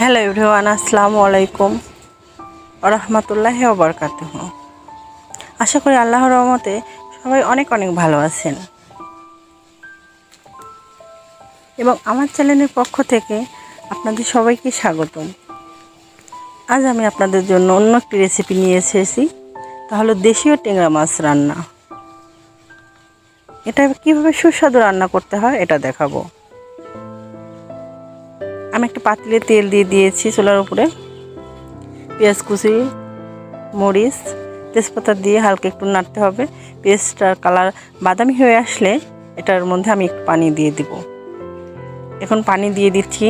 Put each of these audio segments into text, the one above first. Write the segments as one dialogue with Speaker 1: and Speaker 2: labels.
Speaker 1: Hello everyone আসসালামু আলাইকুম রহমতুল্লাহ বরকাত আশা করি আল্লাহ রহমতে সবাই অনেক অনেক ভালো আছেন। এবং আমার চ্যানেলের পক্ষ থেকে আপনাদের সবাইকে স্বাগতম। আজ আমি আপনাদের জন্য অন্য একটি রেসিপি নিয়ে এসেছি তাহলে দেশীয় টেংরা মাছ রান্না। এটা কীভাবে সুস্বাদু রান্না করতে হয়, এটা দেখাবো। আমি একটা পাতিলে তেল দিয়ে দিয়েছি চুলার উপরে। পেঁয়াজ কুচি, মরিচ, তেজপাতা দিয়ে হালকা একটু নাড়তে হবে। পেঁয়াজটার কালার বাদামি হয়ে আসলে এটার মধ্যে আমি একটু পানি দিয়ে দিব। এখন পানি দিয়ে দিচ্ছি।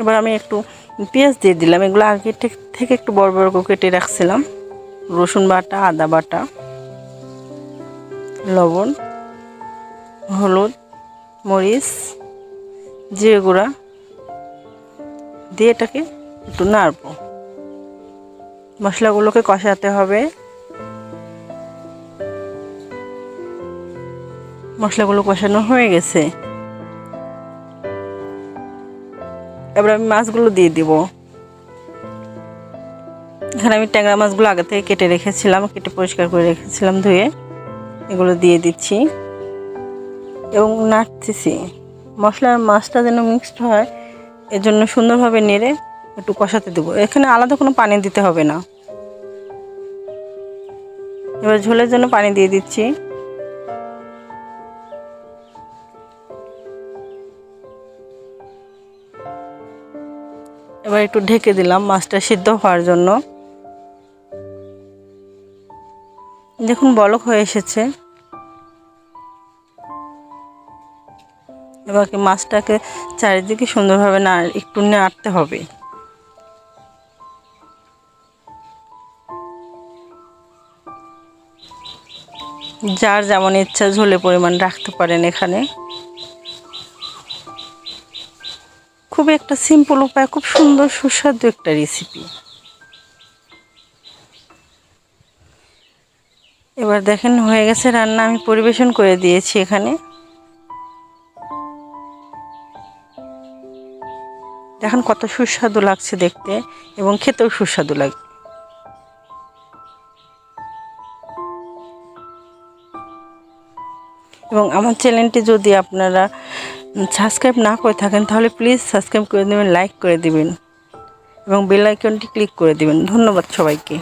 Speaker 1: এবার আমি একটু পেঁয়াজ দিয়ে দিলাম। এগুলো আগে থেকে একটু বড় বড় করে কেটে রাখছিলাম। রসুন বাটা, আদা বাটা। লবণ, হলুদ, মরিচ, জিরে গুঁড়া দিয়ে এটাকে একটু নাড়ব। মশলাগুলোকে কষাতে হবে। মশলাগুলো কষানো হয়ে গেছে। এবার আমি মাছগুলো দিয়ে দিব। এখানে আমি ট্যাংরা মাছগুলো আগে থেকে কেটে রেখেছিলাম, কেটে পরিষ্কার করে রেখেছিলাম ধুয়ে। এগুলো দিয়ে দিচ্ছি। এবং নাড়তেছি। মশলার মাছটা যেন মিক্সড হয় এর জন্য সুন্দরভাবে নেড়ে একটু কষাতে দেবো। এখানে আলাদা কোনো পানি দিতে হবে না। এবার ঝোলের জন্য পানি দিয়ে দিচ্ছি। এবার একটু ঢেকে দিলাম মাছটা সিদ্ধ হওয়ার জন্য। দেখুন, বলক হয়ে এসেছে। এবার মাছটাকে চারিদিকে সুন্দরভাবে না, একটু নাড়তে হবে। যার যেমন ইচ্ছা ঝোলে পরিমাণ রাখতে পারেন এখানে। খুব একটা সিম্পল উপায়, খুব সুন্দর সুস্বাদু একটা রেসিপি এবার দেখেন হয়ে গেছে রান্না, আমি পরিবেশন করে দিয়েছি এখানে। দেখেন কত সুস্বাদু লাগছে দেখতে, এবং খেতেও সুস্বাদু লাগে এবং আমার চ্যানেলটি যদি আপনারা সাবস্ক্রাইব না করে থাকেন, তাহলে প্লিজ সাবস্ক্রাইব করে দেবেন, লাইক করে দিবেন, এবং বেল আইকনটি ক্লিক করে দিবেন। ধন্যবাদ সবাইকে।